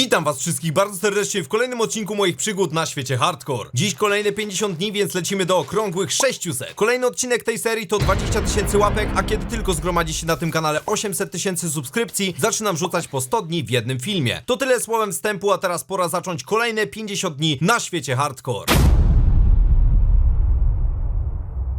Witam was wszystkich bardzo serdecznie w kolejnym odcinku moich przygód na świecie hardcore. Dziś kolejne 50 dni, więc lecimy do okrągłych 600. Kolejny odcinek tej serii to 20 tysięcy łapek, a kiedy tylko zgromadzi się na tym kanale 800 tysięcy subskrypcji, zaczynam rzucać po 100 dni w jednym filmie. To tyle słowem wstępu, a teraz pora zacząć kolejne 50 dni na świecie hardcore.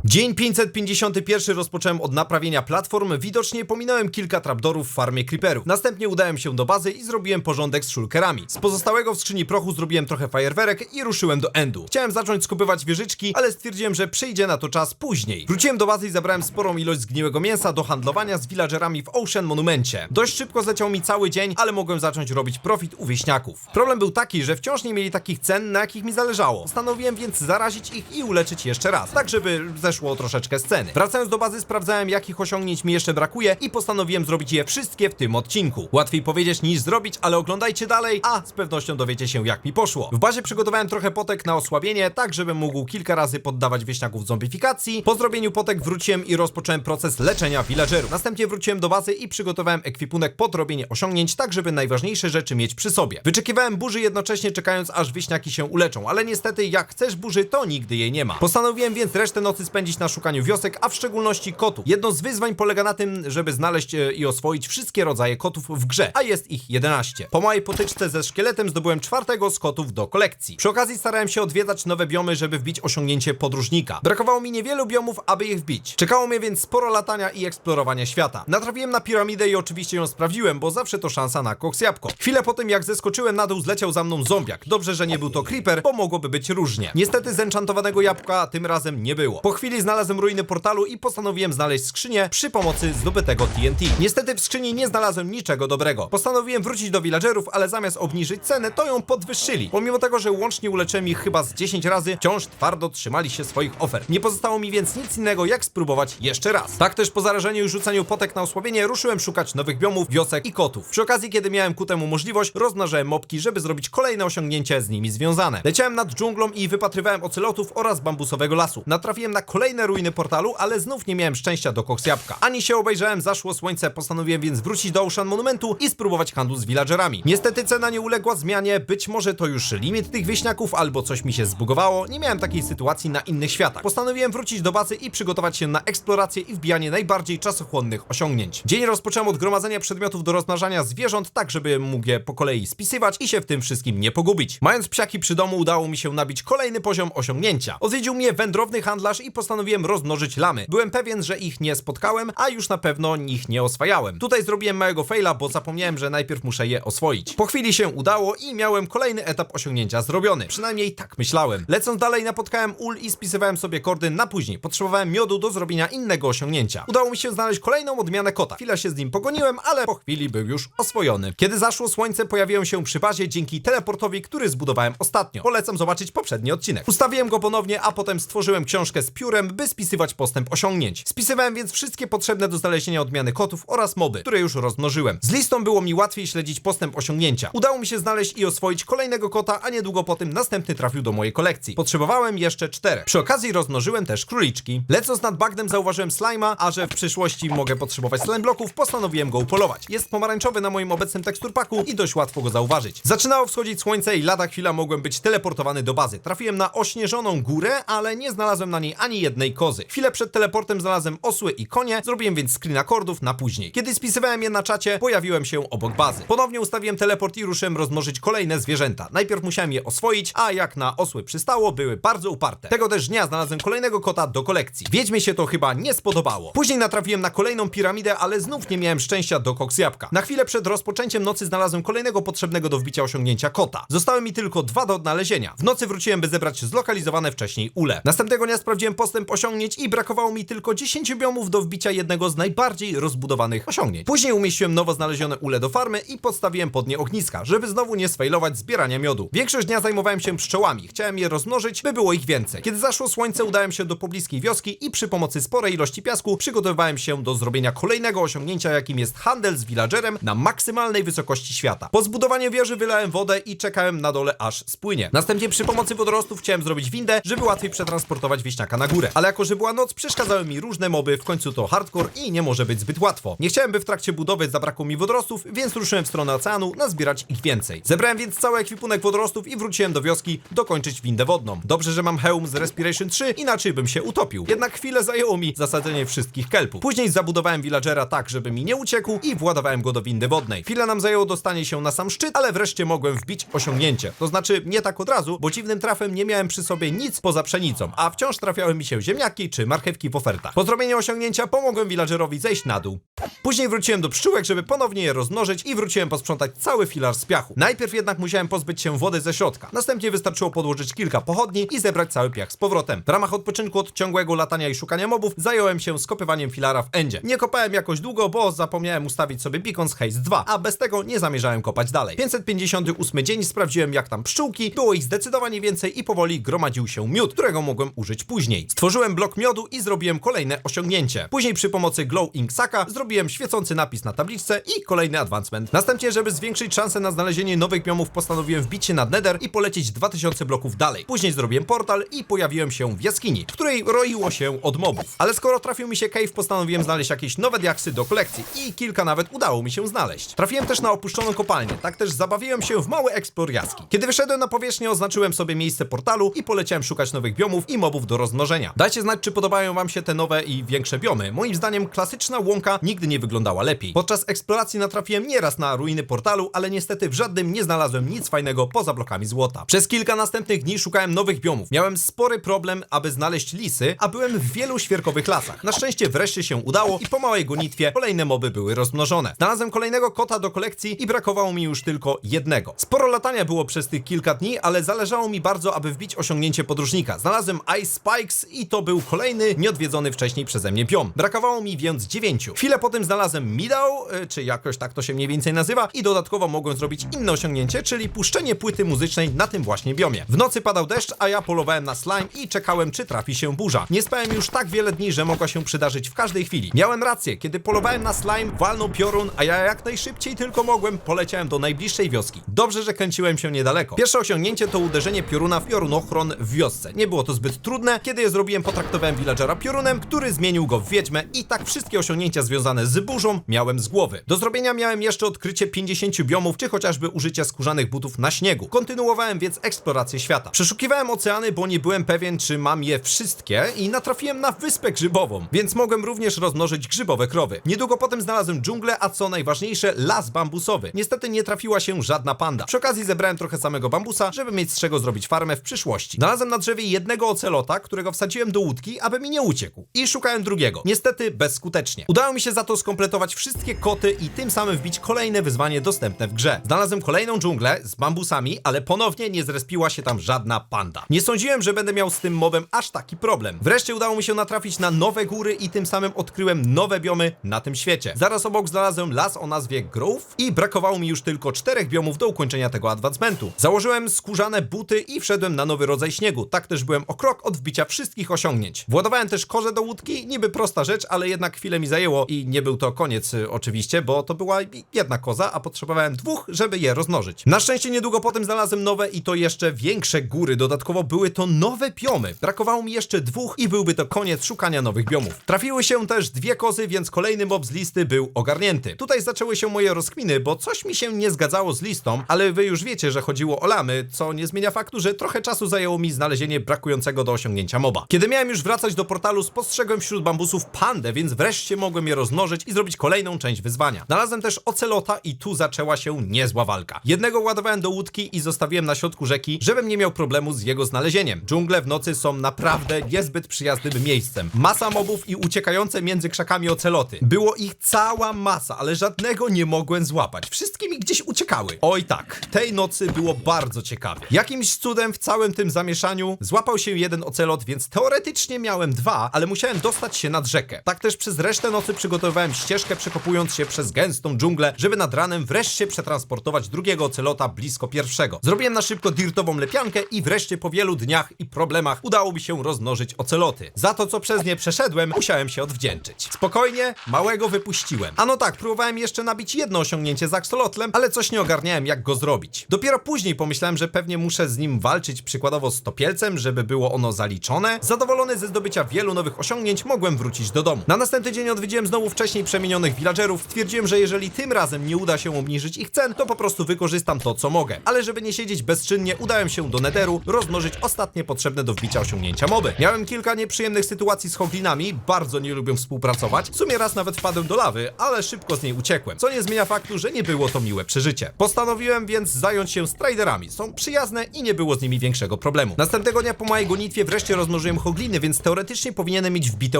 Dzień 551 rozpocząłem od naprawienia platform, widocznie pominąłem kilka trapdorów w farmie creeperów. Następnie udałem się do bazy i zrobiłem porządek z szulkerami. Z pozostałego w skrzyni prochu zrobiłem trochę fajerwerek i ruszyłem do endu. Chciałem zacząć skupywać wieżyczki, ale stwierdziłem, że przyjdzie na to czas później. Wróciłem do bazy i zabrałem sporą ilość zgniłego mięsa do handlowania z villagerami w Ocean Monumencie. Dość szybko zleciał mi cały dzień, ale mogłem zacząć robić profit u wieśniaków. Problem był taki, że wciąż nie mieli takich cen, na jakich mi zależało. Postanowiłem więc zarazić ich i uleczyć jeszcze raz, tak żeby zeszło troszeczkę z ceny. Wracając do bazy sprawdzałem jakich osiągnięć mi jeszcze brakuje i postanowiłem zrobić je wszystkie w tym odcinku. Łatwiej powiedzieć niż zrobić, ale oglądajcie dalej, a z pewnością dowiecie się jak mi poszło. W bazie przygotowałem trochę potek na osłabienie, tak żebym mógł kilka razy poddawać wieśniaków zombifikacji. Po zrobieniu potek wróciłem i rozpocząłem proces leczenia villagerów. Następnie wróciłem do bazy i przygotowałem ekwipunek pod robienie osiągnięć, tak żeby najważniejsze rzeczy mieć przy sobie. Wyczekiwałem burzy jednocześnie czekając aż wieśniaki się uleczą, ale niestety jak chcesz burzy, to nigdy jej nie ma. Postanowiłem więc resztę nocy spędzić na szukaniu wiosek, a w szczególności kotów. Jedno z wyzwań polega na tym, żeby znaleźć e, i oswoić wszystkie rodzaje kotów w grze, a jest ich 11. Po mojej potyczce ze szkieletem zdobyłem czwartego z kotów do kolekcji. Przy okazji starałem się odwiedzać nowe biomy, żeby wbić osiągnięcie podróżnika. Brakowało mi niewielu biomów, aby ich wbić. Czekało mnie więc sporo latania i eksplorowania świata. Natrafiłem na piramidę i oczywiście ją sprawdziłem, bo zawsze to szansa na koks jabłko. Chwilę po tym jak zeskoczyłem na dół zleciał za mną zombiak. Dobrze, że nie był to creeper, bo mogłoby być różnie. Niestety zenchantowanego jabłka tym razem nie było. Po chwili znalazłem ruiny portalu i postanowiłem znaleźć skrzynię przy pomocy zdobytego TNT. Niestety w skrzyni nie znalazłem niczego dobrego. Postanowiłem wrócić do villagerów, ale zamiast obniżyć cenę, to ją podwyższyli. Pomimo tego, że łącznie uleczyłem ich chyba z 10 razy, wciąż twardo trzymali się swoich ofert. Nie pozostało mi więc nic innego, jak spróbować jeszcze raz. Tak też po zarażeniu i rzucaniu potek na osłabienie, ruszyłem szukać nowych biomów, wiosek i kotów. Przy okazji, kiedy miałem ku temu możliwość, rozmnażałem mopki, żeby zrobić kolejne osiągnięcie z nimi związane. Leciałem nad dżunglą i wypatrywałem ocelotów oraz bambusowego lasu. Natrafiłem na kolejne ruiny portalu, ale znów nie miałem szczęścia do koksjabłka. Ani się obejrzałem, zaszło słońce, postanowiłem więc wrócić do Ocean Monumentu i spróbować handlu z villagerami. Niestety cena nie uległa zmianie, być może to już limit tych wieśniaków, albo coś mi się zbugowało, nie miałem takiej sytuacji na innych światach. Postanowiłem wrócić do bazy i przygotować się na eksplorację i wbijanie najbardziej czasochłonnych osiągnięć. Dzień rozpocząłem od gromadzenia przedmiotów do rozmnażania zwierząt, tak żeby mógł je po kolei spisywać i się w tym wszystkim nie pogubić. Mając psiaki przy domu, udało mi się nabić kolejny poziom osiągnięcia. Odwiedził mnie wędrowny handlarz i postanowiłem rozmnożyć lamy. Byłem pewien, że ich nie spotkałem, a już na pewno ich nie oswajałem. Tutaj zrobiłem małego faila, bo zapomniałem, że najpierw muszę je oswoić. Po chwili się udało i miałem kolejny etap osiągnięcia zrobiony. Przynajmniej tak myślałem. Lecąc dalej napotkałem ul i spisywałem sobie kordy na później. Potrzebowałem miodu do zrobienia innego osiągnięcia. Udało mi się znaleźć kolejną odmianę kota. Chwilę się z nim pogoniłem, ale po chwili był już oswojony. Kiedy zaszło słońce, pojawiłem się przy bazie dzięki teleportowi, który zbudowałem ostatnio. Polecam zobaczyć poprzedni odcinek. Ustawiłem go ponownie, a potem stworzyłem książkę z piórem, by spisywać postęp osiągnięć. Spisywałem więc wszystkie potrzebne do znalezienia odmiany kotów oraz moby, które już rozmnożyłem. Z listą było mi łatwiej śledzić postęp osiągnięcia. Udało mi się znaleźć i oswoić kolejnego kota, a niedługo po tym następny trafił do mojej kolekcji. Potrzebowałem jeszcze czterech. Przy okazji rozmnożyłem też króliczki. Lecąc nad bagnem zauważyłem slima, a że w przyszłości mogę potrzebować slime bloków, postanowiłem go upolować. Jest pomarańczowy na moim obecnym teksturpaku i dość łatwo go zauważyć. Zaczynało wschodzić słońce i lada chwila mogłem być teleportowany do bazy. Trafiłem na ośnieżoną górę, ale nie znalazłem na niej ani jednej kozy. Chwilę przed teleportem znalazłem osły i konie, zrobiłem więc screen akordów na później. Kiedy spisywałem je na czacie, pojawiłem się obok bazy. Ponownie ustawiłem teleport i ruszyłem rozmnożyć kolejne zwierzęta. Najpierw musiałem je oswoić, a jak na osły przystało, były bardzo uparte. Tego też dnia znalazłem kolejnego kota do kolekcji. Wiedźmie się to chyba nie spodobało. Później natrafiłem na kolejną piramidę, ale znów nie miałem szczęścia do koks jabłka. Na chwilę przed rozpoczęciem nocy znalazłem kolejnego potrzebnego do wbicia osiągnięcia kota. Zostały mi tylko dwa do odnalezienia. W nocy wróciłem, by zebrać zlokalizowane wcześniej ule. Następnego dnia sprawdziłem postęp osiągnięć i brakowało mi tylko 10 biomów do wbicia jednego z najbardziej rozbudowanych osiągnięć. Później umieściłem nowo znalezione ule do farmy i podstawiłem pod nie ogniska, żeby znowu nie sfejlować zbierania miodu. Większość dnia zajmowałem się pszczołami. Chciałem je rozmnożyć, by było ich więcej. Kiedy zaszło słońce, udałem się do pobliskiej wioski i przy pomocy sporej ilości piasku przygotowywałem się do zrobienia kolejnego osiągnięcia, jakim jest handel z villagerem na maksymalnej wysokości świata. Po zbudowaniu wieży wylałem wodę i czekałem na dole aż spłynie. Następnie przy pomocy wodorostów chciałem zrobić windę, żeby łatwiej przetransportować wieśniaka na górę. Górę. Ale jako, że była noc, przeszkadzały mi różne moby, w końcu to hardcore i nie może być zbyt łatwo. Nie chciałem, by w trakcie budowy zabrakło mi wodorostów, więc ruszyłem w stronę oceanu, nazbierać ich więcej. Zebrałem więc cały ekwipunek wodorostów i wróciłem do wioski dokończyć windę wodną. Dobrze, że mam hełm z Respiration 3, inaczej bym się utopił. Jednak chwilę zajęło mi zasadzenie wszystkich kelpów. Później zabudowałem villagera tak, żeby mi nie uciekł i władowałem go do windy wodnej. Chwilę nam zajęło dostanie się na sam szczyt, ale wreszcie mogłem wbić osiągnięcie. To znaczy nie tak od razu, bo dziwnym trafem nie miałem przy sobie nic poza pszenicą, a wciąż trafiały mi się ziemniaki czy marchewki w ofertach. Po zrobieniu osiągnięcia pomogłem villagerowi zejść na dół. Później wróciłem do pszczółek, żeby ponownie je rozmnożyć i wróciłem posprzątać cały filar z piachu. Najpierw jednak musiałem pozbyć się wody ze środka. Następnie wystarczyło podłożyć kilka pochodni i zebrać cały piach z powrotem. W ramach odpoczynku od ciągłego latania i szukania mobów zająłem się skopywaniem filara w endzie. Nie kopałem jakoś długo, bo zapomniałem ustawić sobie beacon z Haze 2, a bez tego nie zamierzałem kopać dalej. 558 dzień sprawdziłem jak tam pszczółki, było ich zdecydowanie więcej i powoli gromadził się miód, którego mogłem użyć później. Stworzyłem blok miodu i zrobiłem kolejne osiągnięcie. Później przy pomocy Glow Ink Saka zrobiłem świecący napis na tabliczce i kolejny advancement. Następnie, żeby zwiększyć szanse na znalezienie nowych biomów, postanowiłem wbić się nad Nether i polecieć 2000 bloków dalej. Później zrobiłem portal i pojawiłem się w jaskini, w której roiło się od mobów. Ale skoro trafił mi się cave, postanowiłem znaleźć jakieś nowe diaksy do kolekcji i kilka nawet udało mi się znaleźć. Trafiłem też na opuszczoną kopalnię, tak też zabawiłem się w mały eksplor jaskiń. Kiedy wyszedłem na powierzchnię, oznaczyłem sobie miejsce portalu i poleciałem szukać nowych biomów i mobów do rozmnożenia. Dajcie znać, czy podobają wam się te nowe i większe biomy. Moim zdaniem klasyczna łąka nigdy nie wyglądała lepiej. Podczas eksploracji natrafiłem nieraz na ruiny portalu, ale niestety w żadnym nie znalazłem nic fajnego poza blokami złota. Przez kilka następnych dni szukałem nowych biomów. Miałem spory problem, aby znaleźć lisy, a byłem w wielu świerkowych lasach. Na szczęście wreszcie się udało i po małej gonitwie kolejne moby były rozmnożone. Znalazłem kolejnego kota do kolekcji i brakowało mi już tylko jednego. Sporo latania było przez tych kilka dni, ale zależało mi bardzo, aby wbić osiągnięcie podróżnika. Znalazłem Ice Spikes i to był kolejny nieodwiedzony wcześniej przeze mnie biom. Brakowało mi więc dziewięciu. Chwilę potem znalazłem Midał, y, czy jakoś tak to się mniej więcej nazywa, i dodatkowo mogłem zrobić inne osiągnięcie, czyli puszczenie płyty muzycznej na tym właśnie biomie. W nocy padał deszcz, a ja polowałem na slime i czekałem, czy trafi się burza. Nie spałem już tak wiele dni, że mogła się przydarzyć w każdej chwili. Miałem rację, kiedy polowałem na slime, walnął piorun, a ja jak najszybciej tylko mogłem, poleciałem do najbliższej wioski. Dobrze, że kręciłem się niedaleko. Pierwsze osiągnięcie to uderzenie pioruna w piorunochron w wiosce. Nie było to zbyt trudne. Kiedy je zrobiłem, potraktowałem villagera piorunem, który zmienił go w wiedźmę i tak wszystkie osiągnięcia związane z burzą miałem z głowy. Do zrobienia miałem jeszcze odkrycie 50 biomów, czy chociażby użycie skórzanych butów na śniegu. Kontynuowałem więc eksplorację świata. Przeszukiwałem oceany, bo nie byłem pewien, czy mam je wszystkie i natrafiłem na wyspę grzybową, więc mogłem również rozmnożyć grzybowe krowy. Niedługo potem znalazłem dżunglę, a co najważniejsze, las bambusowy. Niestety nie trafiła się żadna panda. Przy okazji zebrałem trochę samego bambusa, żeby mieć z czego zrobić farmę w przyszłości. Znalazłem na drzewie jednego ocelota, którego wsadziłem do łódki, aby mi nie uciekł. I szukałem drugiego. Niestety bezskutecznie. Udało mi się za to skompletować wszystkie koty i tym samym wbić kolejne wyzwanie dostępne w grze. Znalazłem kolejną dżunglę z bambusami, ale ponownie nie zrespiła się tam żadna panda. Nie sądziłem, że będę miał z tym mobem aż taki problem. Wreszcie udało mi się natrafić na nowe góry i tym samym odkryłem nowe biomy na tym świecie. Zaraz obok znalazłem las o nazwie Grove i brakowało mi już tylko czterech biomów do ukończenia tego advancementu. Założyłem skórzane buty i wszedłem na nowy rodzaj śniegu. Tak też byłem o krok od wbicia wszystkich osiągnięć. Władowałem też korze do łódki, niby prosta rzecz, ale jednak chwilę mi zajęło i nie był to koniec y, oczywiście, bo to była jedna koza, a potrzebowałem dwóch, żeby je rozmnożyć. Na szczęście niedługo potem znalazłem nowe i to jeszcze większe góry. Dodatkowo były to nowe biomy. Brakowało mi jeszcze dwóch i byłby to koniec szukania nowych biomów. Trafiły się też dwie kozy, więc kolejny mob z listy był ogarnięty. Tutaj zaczęły się moje rozkminy, bo coś mi się nie zgadzało z listą, ale wy już wiecie, że chodziło o lamy, co nie zmienia faktu, że trochę czasu zajęło mi znalezienie brakującego do osiągnięcia moba. Kiedy miałem już wracać do portalu, spostrzegłem wśród bambusów pandę, więc wreszcie mogłem je rozmnożyć i zrobić kolejną część wyzwania. Znalazłem też ocelota i tu zaczęła się niezła walka. Jednego ładowałem do łódki i zostawiłem na środku rzeki, żebym nie miał problemu z jego znalezieniem. Dżungle w nocy są naprawdę niezbyt przyjaznym miejscem. Masa mobów i uciekające między krzakami oceloty. Było ich cała masa, ale żadnego nie mogłem złapać. Wszystkie mi gdzieś uciekały. Oj tak, tej nocy było bardzo ciekawie. Jakimś cudem w całym tym zamieszaniu złapał się jeden ocelot, więc teoretycznie miałem dwa, ale musiałem dostać się nad rzekę. Tak też przez resztę nocy przygotowywałem ścieżkę, przekopując się przez gęstą dżunglę, żeby nad ranem wreszcie przetransportować drugiego ocelota blisko pierwszego. Zrobiłem na szybko dirtową lepiankę i wreszcie po wielu dniach i problemach udało mi się rozmnożyć oceloty. Za to, co przez nie przeszedłem, musiałem się odwdzięczyć. Spokojnie, małego wypuściłem. A no tak, próbowałem jeszcze nabić jedno osiągnięcie z axolotlem, ale coś nie ogarniałem, jak go zrobić. Dopiero później pomyślałem, że pewnie muszę z nim walczyć przykładowo z topielcem, żeby było ono zaliczone. Zadowolony ze zdobycia wielu nowych osiągnięć, mogłem wrócić do domu. Na następny dzień odwiedziłem znowu wcześniej przemienionych villagerów. Stwierdziłem, że jeżeli tym razem nie uda się obniżyć ich cen, to po prostu wykorzystam to, co mogę. Ale żeby nie siedzieć bezczynnie, udałem się do Netheru, rozmnożyć ostatnie potrzebne do wbicia osiągnięcia moby. Miałem kilka nieprzyjemnych sytuacji z hoglinami, bardzo nie lubią współpracować. W sumie raz nawet wpadłem do lawy, ale szybko z niej uciekłem. Co nie zmienia faktu, że nie było to miłe przeżycie. Postanowiłem więc zająć się striderami. Są przyjazne i nie było z nimi większego problemu. Następnego dnia po mojej gonitwie wreszcie rozmnożyłem hogliny, więc teoretycznie powinienem mieć wbite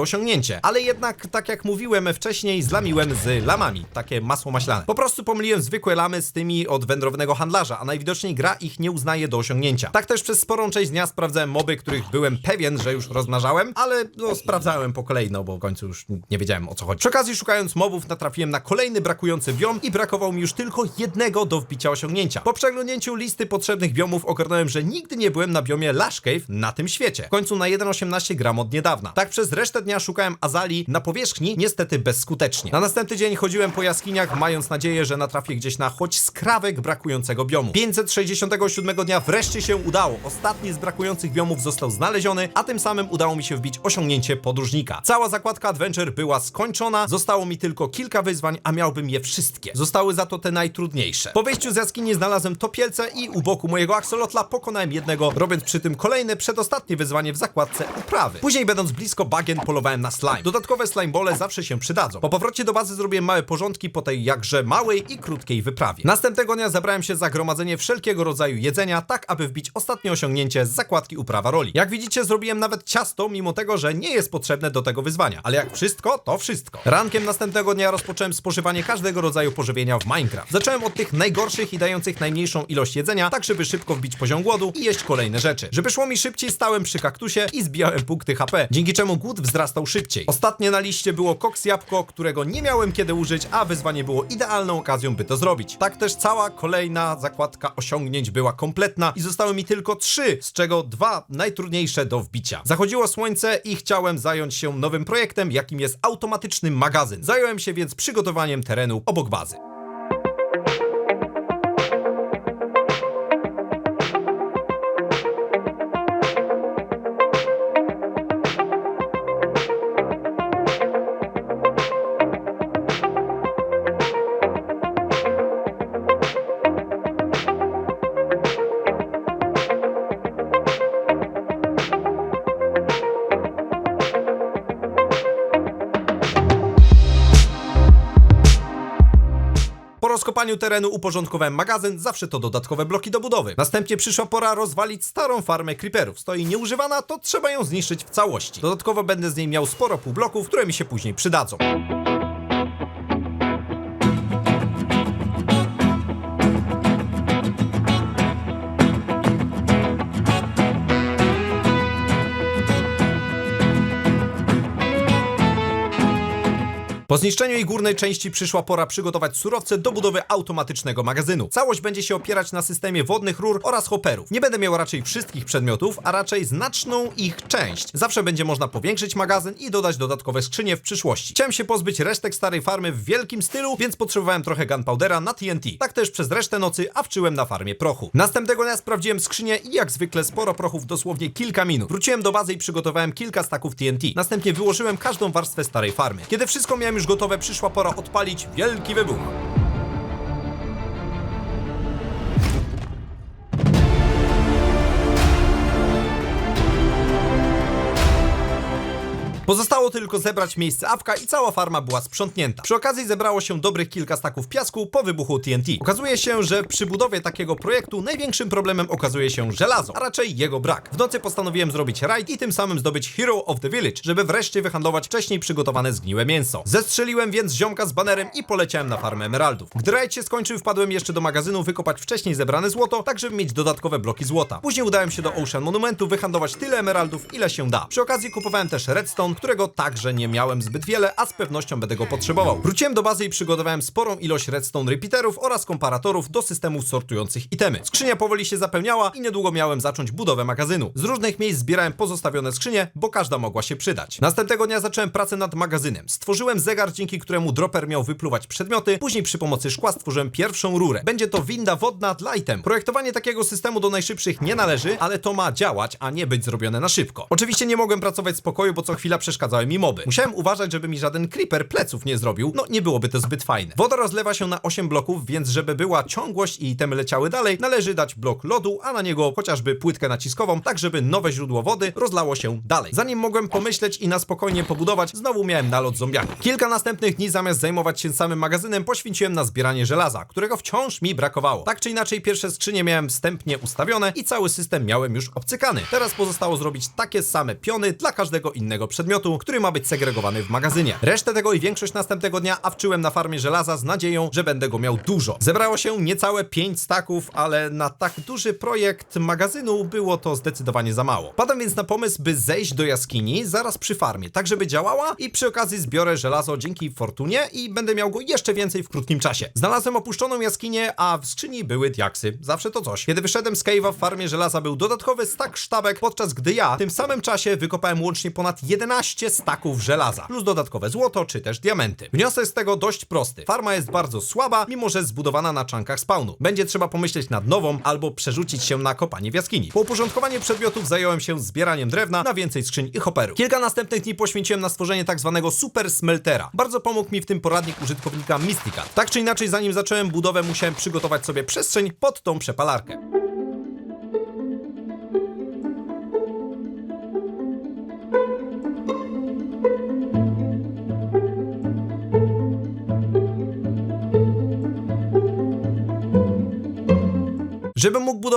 osiągnięcie. Ale jednak, tak jak mówiłem wcześniej, zlamiłem z lamami. Takie masło maślane. Po prostu pomyliłem zwykłe lamy z tymi od wędrownego handlarza, a najwidoczniej gra ich nie uznaje do osiągnięcia. Tak też przez sporą część dnia sprawdzałem moby, których byłem pewien, że już rozmnażałem, ale no sprawdzałem po kolei, no bo w końcu już nie wiedziałem o co chodzi. Przy okazji szukając mobów natrafiłem na kolejny brakujący biom i brakowało mi już tylko jednego do wbicia osiągnięcia. Po przeglądnięciu listy potrzebnych biomów ogarnąłem, że nigdy nie byłem na biomie Lash Cave na tym świecie. W końcu na 1.18 gram od niedawna. Tak przez resztę dnia szukałem Azali na powierzchni, niestety bezskutecznie. Na następny dzień chodziłem po jaskiniach, mając nadzieję, że natrafię gdzieś na choć skrawek brakującego biomu. 567 dnia wreszcie się udało. Ostatni z brakujących biomów został znaleziony, a tym samym udało mi się wbić osiągnięcie podróżnika. Cała zakładka Adventure była skończona, zostało mi tylko kilka wyzwań, a miałbym je wszystkie. Zostały za to te najtrudniejsze. Po wyjściu z jaskini znalazłem topielce i u boku mojego axolotla pokonałem jednego, robiąc przy tym kolejne przedostatnie wyzwanie w zakładce uprawy. Później będąc blisko bagien polowałem na slime. Dodatkowe slimebole zawsze się przydadzą. Po powrocie do bazy zrobiłem małe porządki po tej jakże małej i krótkiej wyprawie. Następnego dnia zabrałem się za gromadzenie wszelkiego rodzaju jedzenia, tak aby wbić ostatnie osiągnięcie z zakładki uprawa roli. Jak widzicie zrobiłem nawet ciasto, mimo tego, że nie jest potrzebne do tego wyzwania. Ale jak wszystko, to wszystko. Rankiem następnego dnia rozpocząłem spożywanie każdego rodzaju pożywienia w Minecraft. Zacząłem od tych najgorszych i dających najmniejszą ilość jedzenia, tak żeby szybko wbić poziom głodu i jeść kolejne rzeczy. Żeby szło mi szybciej, stałem przy kaktusie i zbijałem punkty HP, dzięki czemu głód wzrastał szybciej. Ostatnie na liście było koks jabłko, którego nie miałem kiedy użyć, a wyzwanie było idealną okazją, by to zrobić. Tak też cała kolejna zakładka osiągnięć była kompletna i zostały mi tylko trzy, z czego dwa najtrudniejsze do wbicia. Zachodziło słońce i chciałem zająć się nowym projektem, jakim jest automatyczny magazyn. Zająłem się więc przygotowaniem terenu obok bazy. Rozkopaniu terenu uporządkowałem magazyn, zawsze to dodatkowe bloki do budowy. Następnie przyszła pora rozwalić starą farmę creeperów. Stoi nieużywana, to trzeba ją zniszczyć w całości. Dodatkowo będę z niej miał sporo półbloków, które mi się później przydadzą. Po zniszczeniu jej górnej części przyszła pora przygotować surowce do budowy automatycznego magazynu. Całość będzie się opierać na systemie wodnych rur oraz hopperów. Nie będę miał raczej wszystkich przedmiotów, a raczej znaczną ich część. Zawsze będzie można powiększyć magazyn i dodać dodatkowe skrzynie w przyszłości. Chciałem się pozbyć resztek starej farmy w wielkim stylu, więc potrzebowałem trochę gunpowdera na TNT. Tak też przez resztę nocy awczyłem na farmie prochu. Następnego dnia sprawdziłem skrzynię i jak zwykle sporo prochów dosłownie kilka minut. Wróciłem do bazy i przygotowałem kilka staków TNT. Następnie wyłożyłem każdą warstwę starej farmy. Kiedy wszystko miałem już gotowe, przyszła pora odpalić wielki wybuch. Pozostało tylko zebrać miejsce awka i cała farma była sprzątnięta. Przy okazji zebrało się dobrych kilka staków piasku po wybuchu TNT. Okazuje się, że przy budowie takiego projektu największym problemem okazuje się żelazo, a raczej jego brak. W nocy postanowiłem zrobić raid i tym samym zdobyć Hero of the Village, żeby wreszcie wyhandlować wcześniej przygotowane zgniłe mięso. Zestrzeliłem więc ziomka z banerem i poleciałem na farmę emeraldów. Gdy raid się skończył, wpadłem jeszcze do magazynu wykopać wcześniej zebrane złoto, tak żeby mieć dodatkowe bloki złota. Później udałem się do Ocean Monumentu wyhandlować tyle emeraldów, ile się da. Przy okazji kupowałem też redstone, którego także nie miałem zbyt wiele, a z pewnością będę go potrzebował. Wróciłem do bazy i przygotowałem sporą ilość redstone repeaterów oraz komparatorów do systemów sortujących itemy. Skrzynia powoli się zapełniała i niedługo miałem zacząć budowę magazynu. Z różnych miejsc zbierałem pozostawione skrzynie, bo każda mogła się przydać. Następnego dnia zacząłem pracę nad magazynem. Stworzyłem zegar, dzięki któremu dropper miał wypluwać przedmioty, później przy pomocy szkła stworzyłem pierwszą rurę. Będzie to winda wodna dla item. Projektowanie takiego systemu do najszybszych nie należy, ale to ma działać, a nie być zrobione na szybko. Oczywiście nie mogłem pracować w spokoju, bo co chwila przeszkadzały mi moby. Musiałem uważać, żeby mi żaden creeper pleców nie zrobił, no nie byłoby to zbyt fajne. Woda rozlewa się na 8 bloków, więc żeby była ciągłość i itemy leciały dalej, należy dać blok lodu, a na niego chociażby płytkę naciskową, tak żeby nowe źródło wody rozlało się dalej. Zanim mogłem pomyśleć i na spokojnie pobudować, znowu miałem nalot zombiaków. Kilka następnych dni zamiast zajmować się samym magazynem, poświęciłem na zbieranie żelaza, którego wciąż mi brakowało. Tak czy inaczej, pierwsze skrzynie miałem wstępnie ustawione i cały system miałem już obcykany. Teraz pozostało zrobić takie same piony dla każdego innego przedmiotu, który ma być segregowany w magazynie. Resztę tego i większość następnego dnia awczyłem na farmie żelaza z nadzieją, że będę go miał dużo. Zebrało się niecałe 5 staków, ale na tak duży projekt magazynu było to zdecydowanie za mało. Padam więc na pomysł, by zejść do jaskini zaraz przy farmie, tak żeby działała i przy okazji zbiorę żelazo dzięki fortunie i będę miał go jeszcze więcej w krótkim czasie. Znalazłem opuszczoną jaskinię, a w skrzyni były diaksy. Zawsze to coś. Kiedy wyszedłem z cave'a w farmie żelaza był dodatkowy stak sztabek, podczas gdy ja w tym samym czasie wykopałem łącznie ponad 11 staków żelaza, plus dodatkowe złoto czy też diamenty. Wniosek z tego dość prosty. Farma jest bardzo słaba, mimo że zbudowana na czankach spawnu. Będzie trzeba pomyśleć nad nową albo przerzucić się na kopanie w jaskini. Po uporządkowaniu przedmiotów zająłem się zbieraniem drewna na więcej skrzyń i hoperów. Kilka następnych dni poświęciłem na stworzenie tak zwanego super smeltera. Bardzo pomógł mi w tym poradnik użytkownika Mystica. Tak czy inaczej, zanim zacząłem budowę, musiałem przygotować sobie przestrzeń pod tą przepalarkę.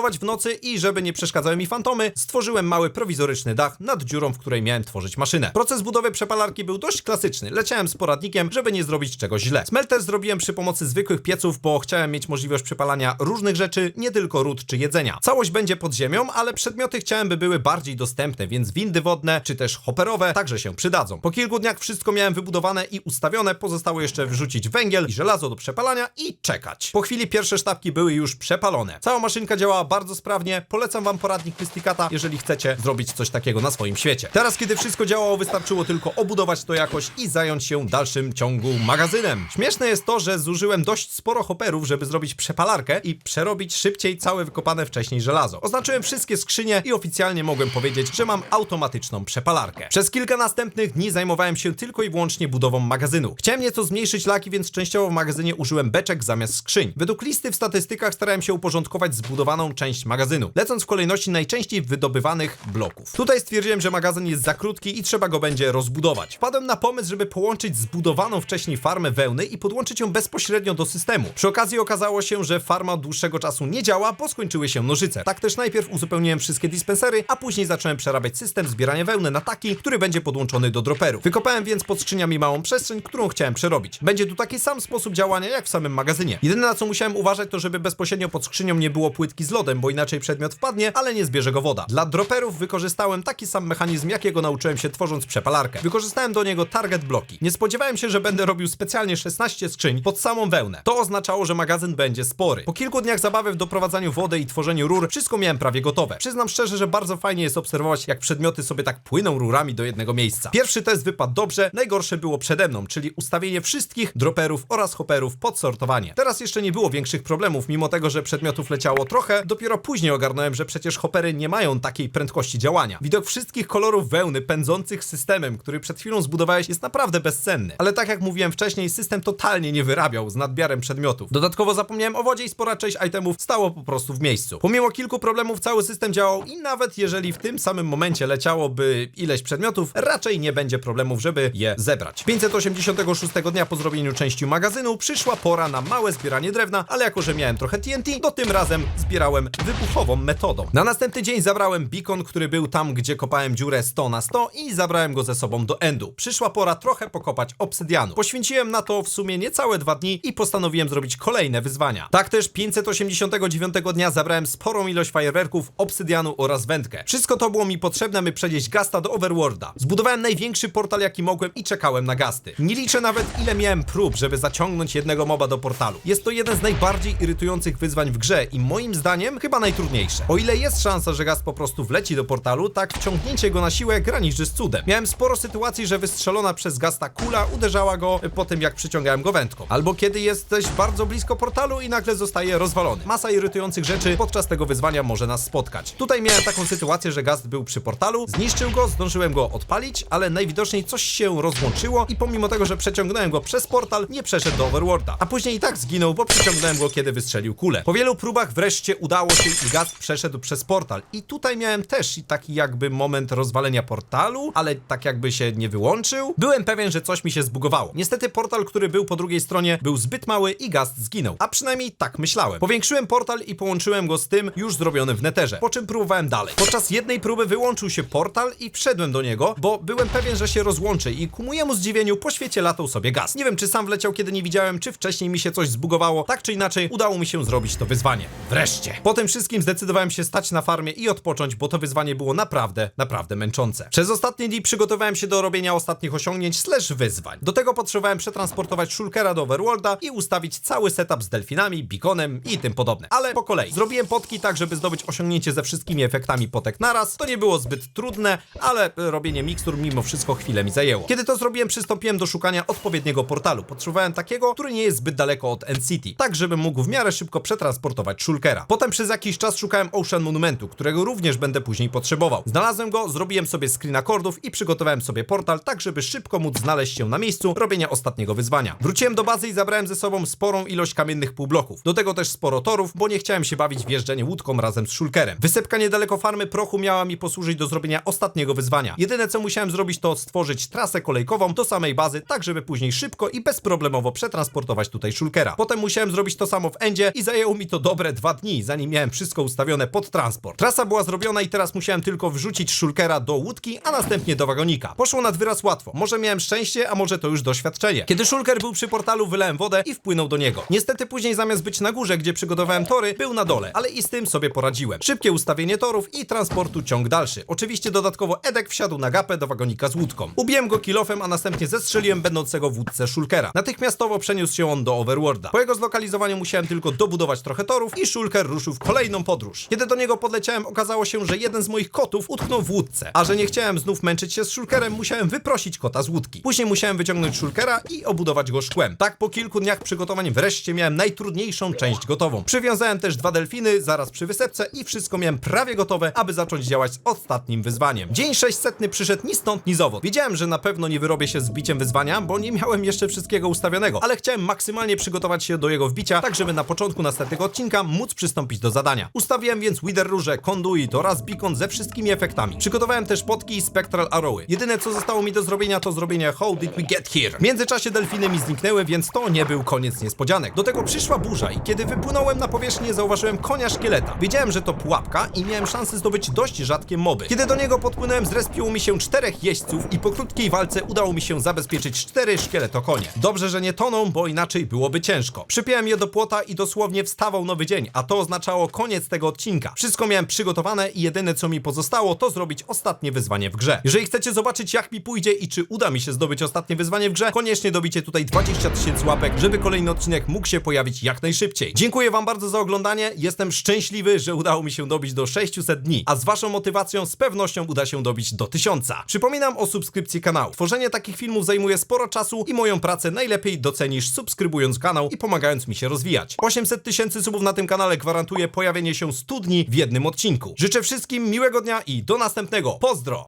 Budować w nocy i żeby nie przeszkadzały mi fantomy, stworzyłem mały prowizoryczny dach nad dziurą, w której miałem tworzyć maszynę. Proces budowy przepalarki był dość klasyczny. Leciałem z poradnikiem, żeby nie zrobić czegoś źle. Smelter zrobiłem przy pomocy zwykłych pieców, bo chciałem mieć możliwość przepalania różnych rzeczy, nie tylko ród czy jedzenia. Całość będzie pod ziemią, ale przedmioty chciałem, by były bardziej dostępne, więc windy wodne czy też hopperowe także się przydadzą. Po kilku dniach wszystko miałem wybudowane i ustawione, pozostało jeszcze wrzucić węgiel i żelazo do przepalania i czekać. Po chwili pierwsze sztabki były już przepalone. Cała maszynka działała bardzo sprawnie. Polecam wam poradnik Mysticata, jeżeli chcecie zrobić coś takiego na swoim świecie. Teraz, kiedy wszystko działało, wystarczyło tylko obudować to jakoś i zająć się dalszym ciągu magazynem. Śmieszne jest to, że zużyłem dość sporo hopperów, żeby zrobić przepalarkę i przerobić szybciej całe wykopane wcześniej żelazo. Oznaczyłem wszystkie skrzynie i oficjalnie mogłem powiedzieć, że mam automatyczną przepalarkę. Przez kilka następnych dni zajmowałem się tylko i wyłącznie budową magazynu. Chciałem nieco zmniejszyć laki, więc częściowo w magazynie użyłem beczek zamiast skrzyń. Według listy w statystykach starałem się uporządkować zbudowaną część magazynu, lecąc w kolejności najczęściej wydobywanych bloków. Tutaj stwierdziłem, że magazyn jest za krótki i trzeba go będzie rozbudować. Wpadłem na pomysł, żeby połączyć zbudowaną wcześniej farmę wełny i podłączyć ją bezpośrednio do systemu. Przy okazji okazało się, że farma od dłuższego czasu nie działa, bo skończyły się nożyce. Tak też najpierw uzupełniłem wszystkie dispensery, a później zacząłem przerabiać system zbierania wełny na taki, który będzie podłączony do droperów. Wykopałem więc pod skrzyniami małą przestrzeń, którą chciałem przerobić. Będzie tu taki sam sposób działania jak w samym magazynie. Jedyne na co musiałem uważać to, żeby bezpośrednio pod skrzynią nie było płytki z lodem, bo inaczej przedmiot wpadnie, ale nie zbierze go woda. Dla droperów wykorzystałem taki sam mechanizm, jakiego nauczyłem się tworząc przepalarkę. Wykorzystałem do niego target bloki. Nie spodziewałem się, że będę robił specjalnie 16 skrzyń pod samą wełnę. To oznaczało, że magazyn będzie spory. Po kilku dniach zabawy w doprowadzaniu wody i tworzeniu rur, wszystko miałem prawie gotowe. Przyznam szczerze, że bardzo fajnie jest obserwować, jak przedmioty sobie tak płyną rurami do jednego miejsca. Pierwszy test wypadł dobrze, najgorsze było przede mną, czyli ustawienie wszystkich droperów oraz hopperów pod sortowanie. Teraz jeszcze nie było większych problemów, mimo tego, że przedmiotów leciało trochę, dopiero później ogarnąłem, że przecież hoppery nie mają takiej prędkości działania. Widok wszystkich kolorów wełny pędzących systemem, który przed chwilą zbudowałeś, jest naprawdę bezcenny. Ale tak jak mówiłem wcześniej, system totalnie nie wyrabiał z nadmiarem przedmiotów. Dodatkowo zapomniałem o wodzie i spora część itemów stało po prostu w miejscu. Pomimo kilku problemów cały system działał i nawet jeżeli w tym samym momencie leciałoby ileś przedmiotów, raczej nie będzie problemów, żeby je zebrać. 586 dnia po zrobieniu części magazynu przyszła pora na małe zbieranie drewna, ale jako że miałem trochę TNT, to tym razem zbierałem wybuchową metodą. Na następny dzień zabrałem beacon, który był tam, gdzie kopałem dziurę 100 na 100 i zabrałem go ze sobą do endu. Przyszła pora trochę pokopać obsydianu. Poświęciłem na to w sumie niecałe dwa dni i postanowiłem zrobić kolejne wyzwania. Tak też 589 dnia zabrałem sporą ilość fajerwerków, obsydianu oraz wędkę. Wszystko to było mi potrzebne, by przenieść Gasta do Overworlda. Zbudowałem największy portal jaki mogłem i czekałem na Gasty. Nie liczę nawet ile miałem prób, żeby zaciągnąć jednego moba do portalu. Jest to jeden z najbardziej irytujących wyzwań w grze i moim zdaniem chyba najtrudniejsze. O ile jest szansa, że Gast po prostu wleci do portalu, tak wciągnięcie go na siłę graniczy z cudem. Miałem sporo sytuacji, że wystrzelona przez Gasta kula uderzała go po tym jak przyciągałem go wędką. Albo kiedy jesteś bardzo blisko portalu i nagle zostaje rozwalony. Masa irytujących rzeczy podczas tego wyzwania może nas spotkać. Tutaj miałem taką sytuację, że Gast był przy portalu, zniszczył go, zdążyłem go odpalić, ale najwidoczniej coś się rozłączyło i pomimo tego, że przeciągnąłem go przez portal, nie przeszedł do Overworlda. A później i tak zginął, bo przyciągnąłem go, kiedy wystrzelił kulę. Po wielu próbach wreszcie udało się i Gast przeszedł przez portal. I tutaj miałem też taki jakby moment rozwalenia portalu, ale tak jakby się nie wyłączył. Byłem pewien, że coś mi się zbugowało. Niestety portal, który był po drugiej stronie, był zbyt mały i Gast zginął. A przynajmniej tak myślałem. Powiększyłem portal i połączyłem go z tym już zrobionym w neterze. Po czym próbowałem dalej. Podczas jednej próby wyłączył się portal i wszedłem do niego, bo byłem pewien, że się rozłączy i ku mojemu zdziwieniu po świecie latał sobie gaz. Nie wiem, czy sam wleciał, kiedy nie widziałem, czy wcześniej mi się coś zbugowało. Tak czy inaczej, udało mi się zrobić to wyzwanie. Wreszcie. Po tym wszystkim zdecydowałem się stać na farmie i odpocząć, bo to wyzwanie było naprawdę, naprawdę męczące. Przez ostatnie dni przygotowałem się do robienia ostatnich osiągnięć slash wyzwań. Do tego potrzebowałem przetransportować Shulkera do Overworlda i ustawić cały setup z delfinami, beaconem i tym podobne. Ale po kolei. Zrobiłem potki tak, żeby zdobyć osiągnięcie ze wszystkimi efektami potek naraz. To nie było zbyt trudne, ale robienie mikstur mimo wszystko chwilę mi zajęło. Kiedy to zrobiłem, przystąpiłem do szukania odpowiedniego portalu. Potrzebowałem takiego, który nie jest zbyt daleko od N-City, tak żeby mógł w miarę szybko przetransportować Shulkera. Potem przez jakiś czas szukałem Ocean Monumentu, którego również będę później potrzebował. Znalazłem go, zrobiłem sobie screen akordów i przygotowałem sobie portal, tak żeby szybko móc znaleźć się na miejscu robienia ostatniego wyzwania. Wróciłem do bazy i zabrałem ze sobą sporą ilość kamiennych półbloków. Do tego też sporo torów, bo nie chciałem się bawić w jeżdżenie łódką razem z Shulkerem. Wysepka niedaleko farmy prochu miała mi posłużyć do zrobienia ostatniego wyzwania. Jedyne co musiałem zrobić to stworzyć trasę kolejkową do samej bazy, tak żeby później szybko i bezproblemowo przetransportować tutaj Shulkera. Potem musiałem zrobić to samo w Endzie i zajęło mi to dobre dwa dni, zanim miałem wszystko ustawione pod transport. Trasa była zrobiona i teraz musiałem tylko wrzucić Shulkera do łódki, a następnie do wagonika. Poszło nad wyraz łatwo. Może miałem szczęście, a może to już doświadczenie. Kiedy Shulker był przy portalu, wylałem wodę i wpłynął do niego. Niestety później zamiast być na górze, gdzie przygotowałem tory, był na dole, ale i z tym sobie poradziłem. Szybkie ustawienie torów i transportu ciąg dalszy. Oczywiście dodatkowo Edek wsiadł na gapę do wagonika z łódką. Ubiłem go kilofem, a następnie zestrzeliłem będącego w łódce Shulkera. Natychmiastowo przeniósł się on do Overworlda. Po jego zlokalizowaniu musiałem tylko dobudować trochę torów i Shulker ruszył w kolejną podróż. Kiedy do niego podleciałem, okazało się, że jeden z moich kotów utknął w łódce. A że nie chciałem znów męczyć się z Shulkerem, musiałem wyprosić kota z łódki. Później musiałem wyciągnąć Shulkera i obudować go szkłem. Tak po kilku dniach przygotowań wreszcie miałem najtrudniejszą część gotową. Przywiązałem też dwa delfiny zaraz przy wysepce i wszystko miałem prawie gotowe, aby zacząć działać z ostatnim wyzwaniem. Dzień 600 przyszedł ni stąd, ni zowąd. Wiedziałem, że na pewno nie wyrobię się z biciem wyzwania, bo nie miałem jeszcze wszystkiego ustawionego, ale chciałem maksymalnie przygotować się do jego wbicia, tak żeby na początku następnego odcinka móc przystąpić do zadania. Ustawiłem więc Wither Róże, Conduit oraz Beacon ze wszystkimi efektami. Przygotowałem też potki i Spectral Arrowy. Jedyne co zostało mi do zrobienia to zrobienie How Did We Get Here. W międzyczasie delfiny mi zniknęły, więc to nie był koniec niespodzianek. Do tego przyszła burza i kiedy wypłynąłem na powierzchnię zauważyłem konia szkieleta. Wiedziałem, że to pułapka i miałem szansę zdobyć dość rzadkie moby. Kiedy do niego podpłynąłem zrespiło mi się czterech jeźdźców i po krótkiej walce udało mi się zabezpieczyć cztery szkieletokonie. Dobrze, że nie toną, bo inaczej byłoby ciężko. Przypiąłem je do płota i dosłownie wstawał nowy dzień, a to oznaczało koniec tego odcinka. Wszystko miałem przygotowane i jedyne co mi pozostało to zrobić ostatnie wyzwanie w grze. Jeżeli chcecie zobaczyć jak mi pójdzie i czy uda mi się zdobyć ostatnie wyzwanie w grze, koniecznie dobicie tutaj 20 tysięcy łapek, żeby kolejny odcinek mógł się pojawić jak najszybciej. Dziękuję wam bardzo za oglądanie, jestem szczęśliwy, że udało mi się dobić do 600 dni, a z waszą motywacją z pewnością uda się dobić do 1000. Przypominam o subskrypcji kanału. Tworzenie takich filmów zajmuje sporo czasu i moją pracę najlepiej docenisz subskrybując kanał i pomagając mi się rozwijać. 800 tysięcy subów na tym kanale gwarantuje pojawienie się studni w jednym odcinku. Życzę wszystkim miłego dnia i do następnego. Pozdro!